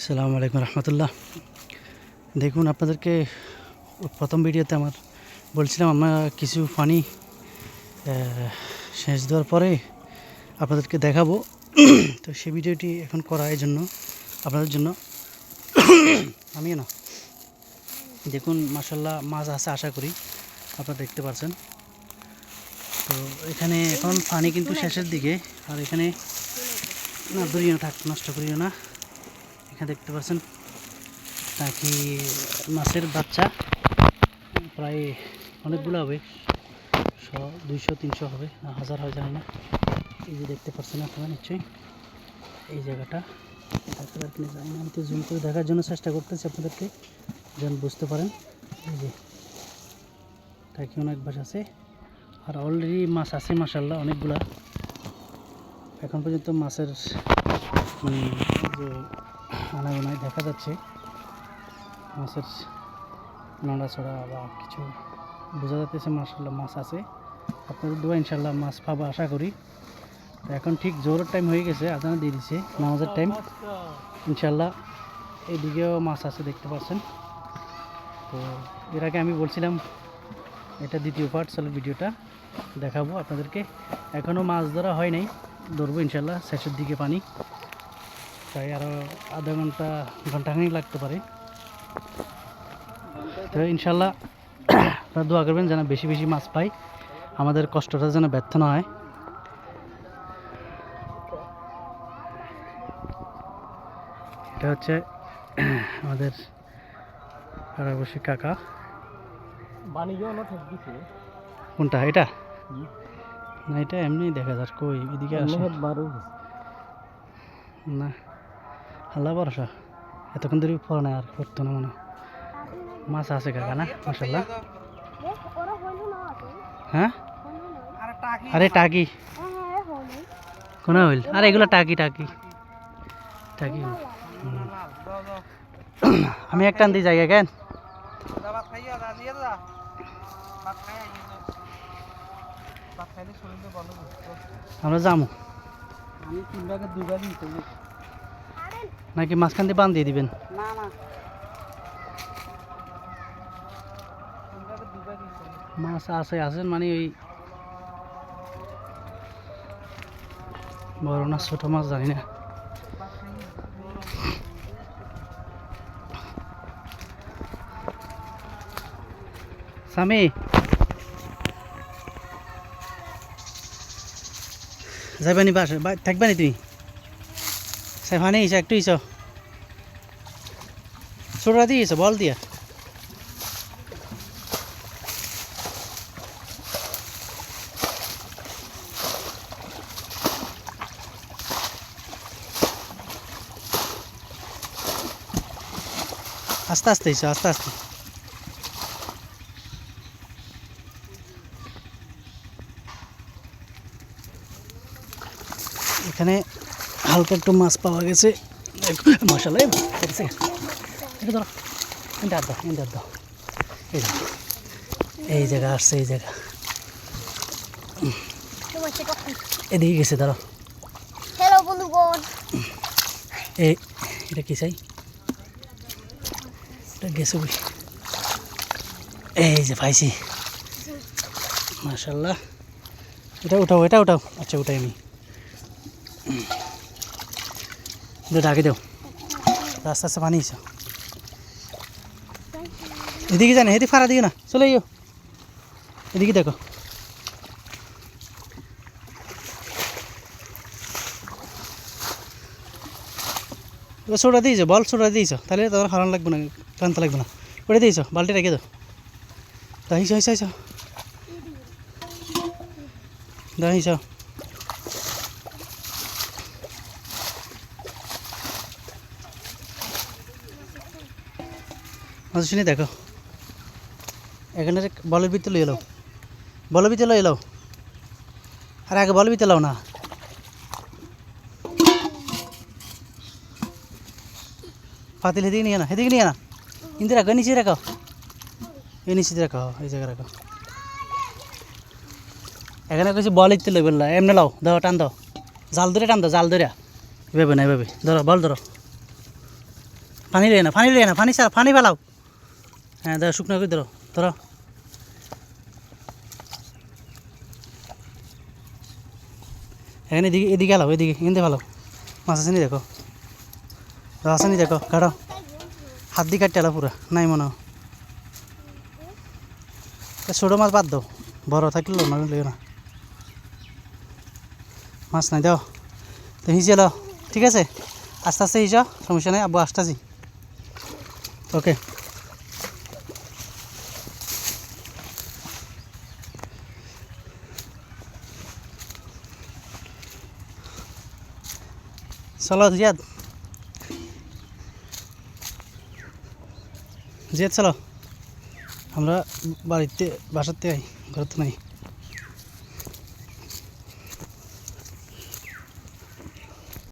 আসসালামু আলাইকুম রহমতুল্লাহ। দেখুন আপনাদেরকে প্রথম ভিডিওতে আমার বলছিলাম আমরা কিছু পানি সেচ দেওয়ার পরে আপনাদেরকে দেখাবো। তো সেই ভিডিওটি এখন করা এই জন্য আপনাদের জন্য। আমিও না। দেখুন মাসাল্লাহ মাছ আছে আশা করি আপনারা দেখতে পাচ্ছেন তো এখানে এখন পানি কিন্তু শেষের দিকে আর এখানে না দূরিও থাক নষ্ট করিও না। দেখতে পাচ্ছেন, নাকি মাছের বাচ্চা, প্রায় অনেকগুলো হবে, শ, দুইশো, তিনশো হবে হাজার হয়, জানি না। এই যে দেখতে পাচ্ছেন আপনারা নিশ্চয়ই, এই জায়গাটা। দেখতে জানি না, আমি তো জুম করে দেখার জন্য চেষ্টা করতেছি আপনাদেরকে, যেন বুঝতে পারেন। এই যে টাকি অনেক বাস আছে, আর অলরেডি মাছ আছে মাসাল্লাহ অনেকগুলা। এখন পর্যন্ত মাছের মানে যে আনাগোনায় দেখা যাচ্ছে। মাছের নড়াচড়া বা কিছু বোঝা যাচ্ছে মাসাল্লাহ মাছ আছে। আপনাদের দোয়া ইনশাল্লাহ মাছ পাবো আশা করি। তো এখন ঠিক জোরের টাইম হয়ে গেছে, আজানা দিয়ে দিছে, নামাজের টাইম ইনশাল্লাহ এইদিকেও মাছ আছে, দেখতে পাচ্ছেন। তো এর আগে আমি বলছিলাম, এটা দ্বিতীয় পার্ট চলো ভিডিওটা দেখাবো আপনাদেরকে। এখনও মাছ ধরা হয় নাই, ধরবো ইনশাল্লাহ শেষের দিকে পানি। তাই আরও আধা ঘণ্টা ঘণ্টা ঘন্টাখানিক লাগতে পারে। তো ইনশাল্লাহ আপনারা দোয়া করবেন যেন বেশি বেশি মাছ পাই। আমাদের কষ্টটা যেন ব্যর্থ না হয়। এটা হচ্ছে আমাদের পাড়াবসী কাকা। কোনটা? এটা? না এটা এমনি দেখা যার কই? এদিকে আসে। না। আল্লাহ ভরসা। এতক্ষণ ধরে পড়ে না আর পড়তো না মনে মাছ আছে কাকা না? মাসাল্লাহ হ্যাঁ? আরে টাকি। কোন হইল? আরে এগুলো টাকি টাকি। টাকি। আমি একটা আনতে জায়গা কেন? আমরা যাব আমি তিন ভাগে নাকি মাঝখান দিয়ে বান দিয়ে দিবেন? না না। মাছ আছে আছেন মানে ওই বড় না ছোট মাছ জানি না। স্বামী। যাইবানি বাস থাকবানি তুমি? সেখানে ইসা একটু ইস ছোটরা দিয়েছ বল দিয়া। আস্তে আস্তে এসো আস্তে আস্তে। এখানে হালকা একটু মাছ পাওয়া গেছে। পড়েছে এটা ধরো এটা দাও এটা দাও এই এই জায়গা আসছে এই জায়গা। এদিকে গেছে ধরো। এই এটা কি চাই? এটা গেছে কই এই যে পাইছি। মাশাল্লাহ এটা উঠাও এটা উঠাও। আচ্ছা উঠাই আমি। দে ডাকে দেও। আস্তে আস্তে পানি এসো এদিকে জানে এদিকে ফারা দিকে না, চলে ইয়ো এদিকে দেখো। ছোটা দিয়েছ বল ছোটা দিয়েছ তাহলে তোমার হারান লাগবে না, ক্লান্ত লাগবে না। ওটা দিয়েছ বালতি রেখে দাও। তা হিসো হিসো হিসো মাছ শুনে দেখো। এখানে বলের ভিতরে লই এলো। বলের ভিতরে লই এলো। আর আগে বলের ভিতরে লাও না। পাতিল এদিকে নিয়ে না, এদিকে নিয়ে না। ইন্দি রাখো নিচে রাখো। এই নিচে রাখো, এই জায়গায় রাখো। এখানে কিছু বল ইতে লইবেন না, এমনি লাও দাও টান দাও। জাল ধরে, টান দাও, জাল ধরে। এভাবে না, এভাবে। ধরো, বল ধরো। পানি লে না, পানি লে না, পানি ছাড়া, পানি ফেলাও। হ্যাঁ ধরো শুকনো করে ধরো ধরো। এখানে এদিকে এদিকে আলাও এদিকে, এখানে ভালো মাছ আছে নি দেখো। রস আছে নি দেখো, কাটো। হাত দিয়ে কাটতে আলো পুরা, নাই মনে ছোটো মাছ বাদ দাও, বড় থাকলে না লেগে না। মাছ নাই, দাও। তো হিঁচে ঠিক আছে? আস্তে আস্তে হিঁচো সমস্যা নেই, আব্বু আসতেছি। ওকে। চলো জিয়াদ? জিয়াদ চলো আমরা বাড়িতে বাসাতে আই ঘর তো নাই।